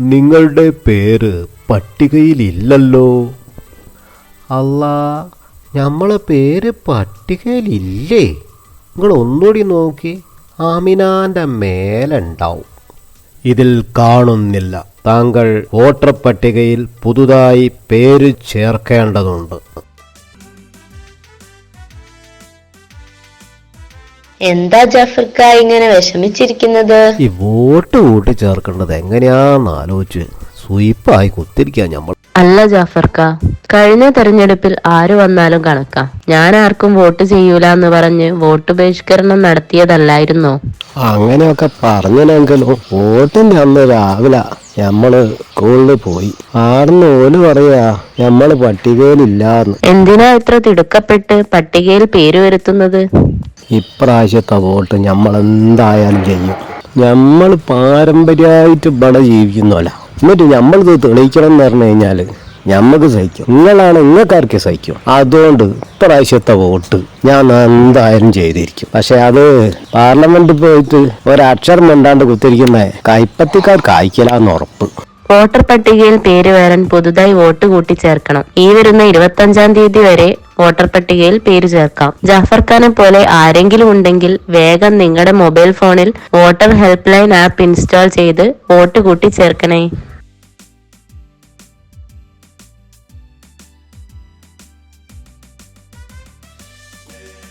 നിങ്ങളുടെ പേര് പട്ടികയിലില്ലല്ലോ. അല്ല നമ്മളെ പേര് പട്ടികയിലില്ലേ? നിങ്ങൾ ഒന്നുകൂടി നോക്കി ആമിനാന്റെ മേലുണ്ടാവും. ഇതിൽ കാണുന്നില്ല. താങ്കൾ വോട്ടർ പട്ടികയിൽ പുതുതായി പേര് ചേർക്കേണ്ടതുണ്ട്. എന്താ ജാഫർക്ക ഇങ്ങനെ വിഷമിച്ചിരിക്കുന്നത്? ഈ വോട്ട് കൂട്ടി ചേർക്കേണ്ടത് എങ്ങനെയാന്ന് ആലോചിച്ച് സ്വീപ്പായി കുത്തിരിക്കാൻ നമ്മൾ അല്ല ജാഫർക്ക കഴിഞ്ഞ തെരഞ്ഞെടുപ്പിൽ ആര് വന്നാലും കണക്കാം. ഞാൻ ആർക്കും വോട്ട് ചെയ്യൂല എന്ന് പറഞ്ഞ് വോട്ട് ബഹിഷ്കരണം നടത്തിയതല്ലായിരുന്നോ? അങ്ങനെയൊക്കെ പറഞ്ഞെങ്കിലും വോട്ടിന്റെ അന്ന് രാവിലെ ഞമ്മൾ സ്കൂളിൽ പോയി. ആടുന്ന് ഓൽ പറയാ ഞമ്മൾ പട്ടികയിലില്ലാന്ന് എന്തിനാ ഇത്ര തിടുക്കപ്പെട്ട് പട്ടികയിൽ പേര് വരുത്തുന്നത്? ഇപ്രാവശ്യത്തെ വോട്ട് നമ്മൾ എന്തായാലും ചെയ്യും. നമ്മൾ പാരമ്പര്യമായിട്ട് ഇവിടെ ജീവിക്കുന്നല്ല എന്നിട്ട് നമ്മളിത് തെളിയിക്കണം എന്ന് പറഞ്ഞു കഴിഞ്ഞാൽ ഞമ്മക്ക് സഹിക്കും. നിങ്ങളാണ് നിങ്ങൾക്കാർക്ക് സഹിക്കും. അതുകൊണ്ട് ഇപ്രാവശ്യത്തെ വോട്ട് ഞാൻ എന്തായാലും ചെയ്തിരിക്കും. പക്ഷെ അത് പാർലമെന്റിൽ പോയിട്ട് ഒരക്ഷരം മിണ്ടാണ്ട് കുത്തിരിക്കുന്ന കൈപ്പത്തിക്കാർക്ക് അയക്കലാന്ന് ഉറപ്പ്. വോട്ടർ പട്ടികയിൽ പേര് വരാൻ പുതുതായി വോട്ട് കൂട്ടിച്ചേർക്കണം. ഈ വരുന്ന ഇരുപത്തി അഞ്ചാം തീയതി വരെ വോട്ടർ പട്ടികയിൽ പേര് ചേർക്കാം. ജാഫർ ഖാനെ പോലെ ആരെങ്കിലും ഉണ്ടെങ്കിൽ വേഗം നിങ്ങളുടെ മൊബൈൽ ഫോണിൽ voter help line app install ചെയ്ത് വോട്ട് കൂട്ടി ചേർക്കണേ Yeah.